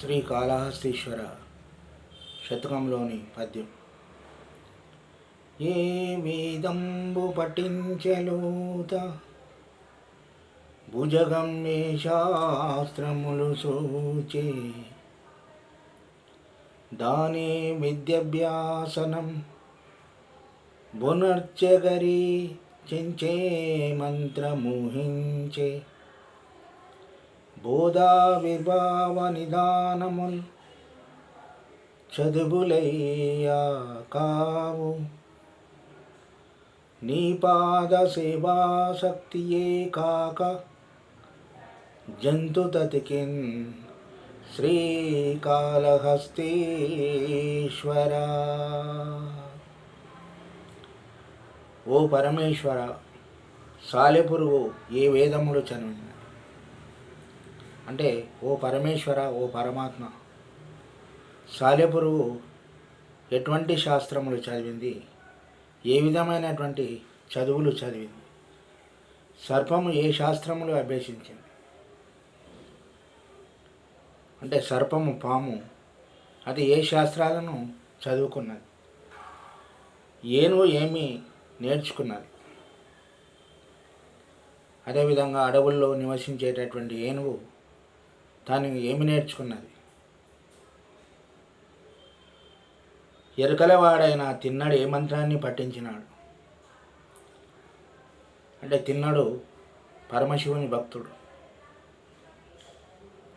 శ్రీ కాళహస్తీశ్వర శతకంలోని పద్యం. ఏ వేదంబు పఠించలోత భుజగమ్యే శాస్త్రములు సూచే. దానే విద్యాభ్యాసనం బునర్చగరి చించే మంత్రమోహించే. బోధా విభావ నిదానముల్ చదువులయ్యా కావు నీ పాద సేవాశక్తియే కాక జంతుతతికిన్ శ్రీకాళహస్తీశ్వర ఓ పరమేశ్వర సాలెపురుగు ఏ వేదములు చదివింది అంటే ఓ పరమేశ్వర ఓ పరమాత్మ. సాలెపురువు ఎటువంటి శాస్త్రములు చదివింది? ఏ విధమైనటువంటి చదువులు చదివింది? సర్పము ఏ శాస్త్రములు అభ్యసించింది? అంటే సర్పము పాము అది ఏ శాస్త్రాలను చదువుకున్నది? ఏనుగు ఏమి నేర్చుకున్నది? అదేవిధంగా అడవుల్లో నివసించేటటువంటి ఏనుగు తాను ఏమి నేర్చుకున్నది? ఎరుకలవాడైన తిన్నడు ఏ మంత్రాన్ని పట్టించినాడు అంటే తిన్నడు పరమశివుని భక్తుడు.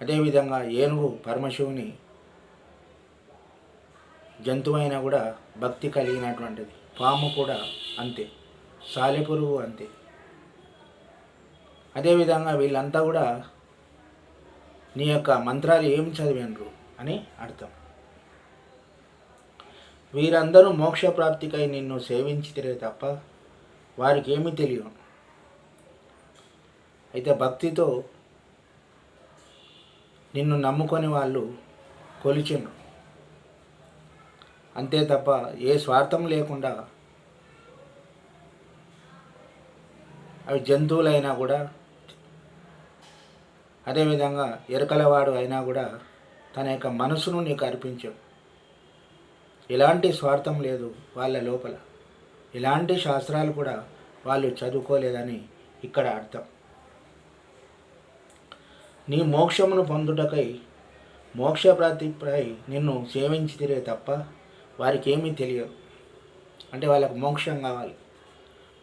అదేవిధంగా ఏనుగు పరమశివుని జంతువైనా కూడా భక్తి కలిగినటువంటిది. పాము కూడా అంతే. సాలెపురుగు అంతే. అదేవిధంగా వీళ్ళంతా కూడా నీ యొక్క మంత్రాలు ఏం చదివినరు అని అర్థం. వీరందరూ మోక్ష ప్రాప్తికై నిన్ను సేవించితే తప్ప వారికి ఏమీ తెలియదు అయితే భక్తితో నిన్ను నమ్ముకొని వాళ్ళు కొలిచిండ్రు అంతే తప్ప ఏ స్వార్థం లేకుండా అవి జంతువులైనా కూడా అదేవిధంగా ఎరకలవాడు అయినా కూడా తన యొక్క మనసును నీకు అర్పించావు ఎలాంటి స్వార్థం లేదు వాళ్ళ లోపల. ఎలాంటి శాస్త్రాలు కూడా వాళ్ళు చదువుకోలేదని ఇక్కడ అర్థం. నీ మోక్షమును పొందుటకై మోక్ష ప్రాతిపై నిన్ను సేవించితిరే తప్ప వారికి ఏమీ తెలియదు. అంటే వాళ్ళకు మోక్షం కావాలి.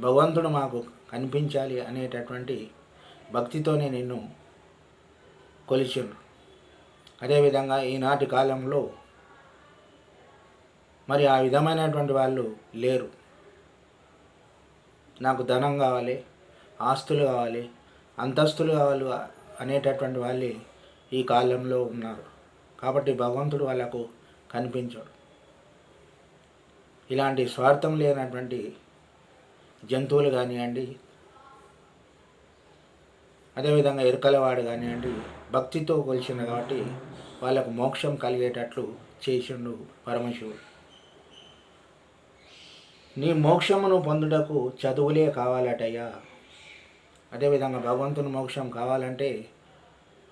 భగవంతుడు మాకు కనిపించాలి అనేటటువంటి భక్తితోనే నిన్ను కొలిచిండ్రు అదేవిధంగా ఈనాటి కాలంలో మరి ఆ విధమైనటువంటి వాళ్ళు లేరు. నాకు ధనం కావాలి ఆస్తులు కావాలి అంతస్తులు కావాలి అనేటటువంటి వాళ్ళే ఈ కాలంలో ఉన్నారు. కాబట్టి భగవంతుడు వాళ్ళకు కనిపించాడు. ఇలాంటి స్వార్థం లేనటువంటి జంతువులు కానివ్వండి అదేవిధంగా ఎరుకలవాడు కానివ్వండి భక్తితో కొలిచిండు కాబట్టి వాళ్ళకు మోక్షం కలిగేటట్లు చేసిండు పరమశివుడు. నీ మోక్షమును పొందుటకు చదువులే కావాలటయ్యా. అదేవిధంగా భగవంతుని మోక్షం కావాలంటే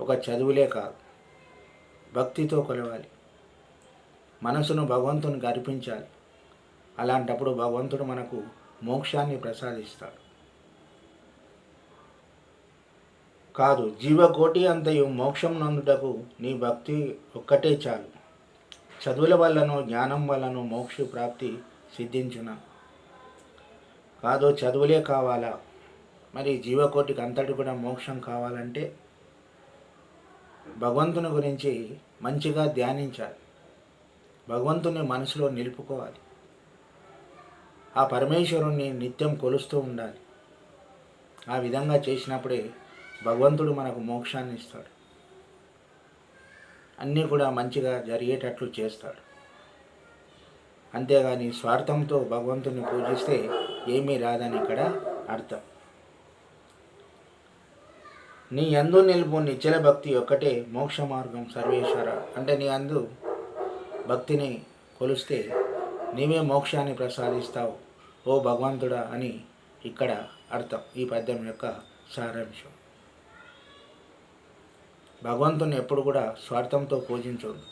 ఒక చదువులే కాదు భక్తితో కొలవాలి. మనసును భగవంతునికి అర్పించాలి. అలాంటప్పుడు భగవంతుడు మనకు మోక్షాన్ని ప్రసాదిస్తాడు. కాదు జీవకోటి అంతయు మోక్షం నందుటకు నీ భక్తి ఒక్కటే చాలు. చదువుల వల్లను జ్ఞానం వల్లను మోక్ష ప్రాప్తి సిద్ధించున. కాదు చదువులే కావాలా? మరి జీవకోటికి అంతటి కూడా మోక్షం కావాలంటే భగవంతుని గురించి మంచిగా ధ్యానించాలి. భగవంతుని మనసులో నిలుపుకోవాలి. ఆ పరమేశ్వరుణ్ణి నిత్యం కొలుస్తూ ఉండాలి. ఆ విధంగా చేసినప్పుడే భగవంతుడు మనకు మోక్షాన్ని ఇస్తాడు. అన్నీ కూడా మంచిగా జరిగేటట్లు చేస్తాడు. అంతేగాని స్వార్థంతో భగవంతుని పూజిస్తే ఏమీ రాదని ఇక్కడ అర్థం. నీ అందు నిలుపు నిచ్చల భక్తి ఒక్కటే మోక్ష మార్గం సర్వేశ్వర. అంటే నీ అందు భక్తిని కొలిస్తే నీవే మోక్షాన్ని ప్రసాదిస్తావు ఓ భగవంతుడా అని ఇక్కడ అర్థం. ఈ పద్యం యొక్క సారాంశం. భగవంతుని ఎప్పుడు కూడా స్వార్థంతో పూజించదు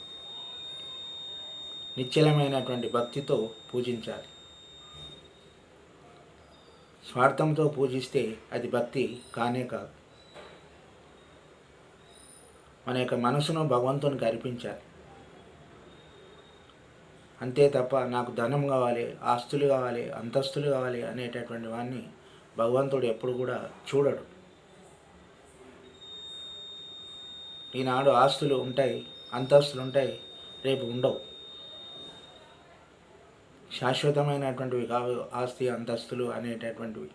నిశ్చలమైనటువంటి భక్తితో పూజించాలి. స్వార్థంతో పూజిస్తే అది భక్తి కానే కాదు. మన యొక్క మనసును భగవంతునికి అర్పించాలి. అంతే తప్ప నాకు ధనం కావాలి ఆస్తులు కావాలి అంతస్తులు కావాలి అనేటటువంటి వాడిని భగవంతుడు ఎప్పుడు కూడా చూడడు. ఈనాడు ఆస్తులు ఉంటాయి అంతస్తులు ఉంటాయి రేపు ఉండవు. శాశ్వతమైనటువంటివి కావు ఆస్తి అంతస్తులు అనేటటువంటివి.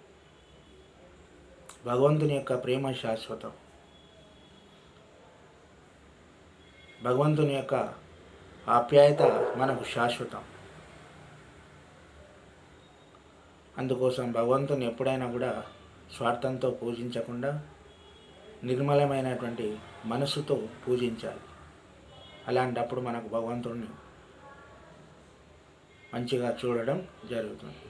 భగవంతుని యొక్క ప్రేమ శాశ్వతం. భగవంతుని యొక్క ఆప్యాయత మనకు శాశ్వతం. అందుకోసం భగవంతుని ఎప్పుడైనా కూడా స్వార్థంతో పూజించకుండా నిర్మలమైనటువంటి మనసుతో పూజించాలి. అలాంటప్పుడు మనకు భగవంతుడిని మంచిగా చూడడం జరుగుతుంది.